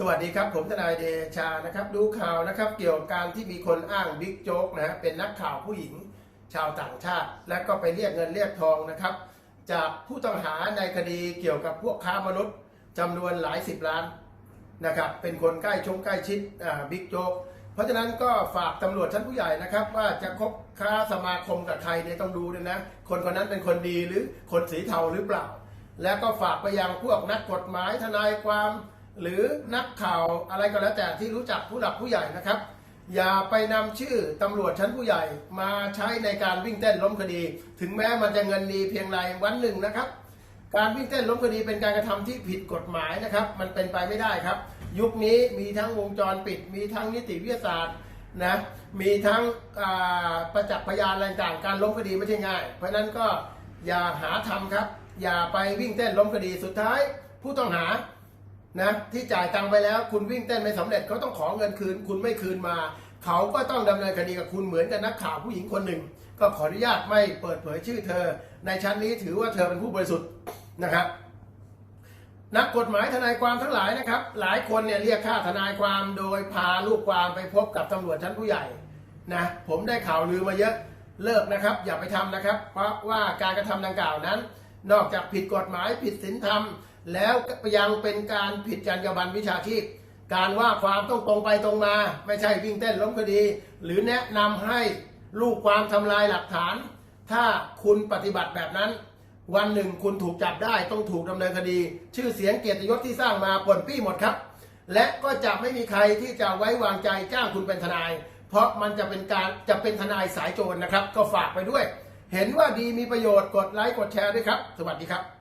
สวัสดีครับ ผมทนายเดชานะครับ ดูข่าวนะครับ เกี่ยวกับการที่มีคนอ้างบิ๊กโจ๊กนะฮะเป็นนักข่าวผู้หญิงชาวต่างชาติ และก็ไปเรียกเงินเรียกทองนะครับ จากผู้ต้องหาในคดีเกี่ยวกับพวกค้ามนุษย์จำนวนหลายสิบล้านนะครับ เป็นคนใกล้ชงใกล้ชิดบิ๊กโจ๊กเพราะฉะนั้นก็ฝากตำรวจชั้นผู้ใหญ่นะครับ ว่าจะคบค้าสมาคมกับใครเนี่ยต้องดูด้วยนะ คนคนนั้นเป็นคนดีหรือคนสีเทาหรือเปล่า แล้วก็ฝากไปยังพวกนักกฎหมายทนายความ หรือนักข่าวอะไรก็แล้วแต่ที่รู้จักผู้หลักผู้ใหญ่นะครับ อย่าไปนำชื่อตำรวจชั้นผู้ใหญ่มาใช้ในการวิ่งเต้นล้มคดี ถึงแม้มันจะเงินดีเพียงไรวันหนึ่งนะครับ การวิ่งเต้นล้มคดีเป็นการกระทำที่ผิดกฎหมายนะครับ มันเป็นไปไม่ได้ครับ ยุคนี้มีทั้งวงจรปิด มีทั้งนิติวิทยาศาสตร์นะมีทั้งประจักษ์พยานอะไรต่างการล้มคดีไม่ใช่ง่าย เพราะฉะนั้นก็อย่าหาทำครับ อย่าไปวิ่งเต้นล้มคดีสุดท้าย ผู้ต้องหา นะที่จ่ายตังไปแล้วคุณวิ่งเต้นไม่สำเร็จเขาต้องขอเงินคืน คุณไม่คืนมา เขาก็ต้องดำเนินคดีกับคุณเหมือนกับนักข่าวผู้หญิงคนหนึ่ง ก็ขออนุญาตไม่เปิดเผยชื่อเธอ ในชั้นนี้ถือว่าเธอเป็นผู้บริสุทธิ์นะครับนักกฎหมายทนายความทั้งหลายนะครับ หลายคนเนี่ยเรียกค่าทนายความโดยพาลูกความไปพบกับตำรวจชั้นผู้ใหญ่นะผมได้ข่าวลือมาเยอะเลิกนะครับ อย่าไปทำนะครับ เพราะว่าการกระทำดังกล่าวนั้น นอกจากผิดกฎหมายผิดศีลธรรม แล้วยังเป็นการผิดจรรยาบรรณวิชาชีพ การว่าความต้องตรงไปตรงมา ไม่ใช่วิ่งเต้นล้มคดี หรือแนะนำให้ลูกความทำลายหลักฐาน ถ้าคุณปฏิบัติแบบนั้น วันหนึ่งคุณถูกจับได้ต้องถูกดำเนินคดี ชื่อเสียงเกียรติยศที่สร้างมาปนปี้หมดครับ และก็จะไม่มีใครที่จะไว้วางใจจ้างคุณเป็นทนาย เพราะมันจะเป็นการจะเป็นทนายสายโจรนะครับ ก็ฝากไปด้วย เห็นว่าดีมีประโยชน์กดไลค์กดแชร์ด้วยครับ สวัสดีครับ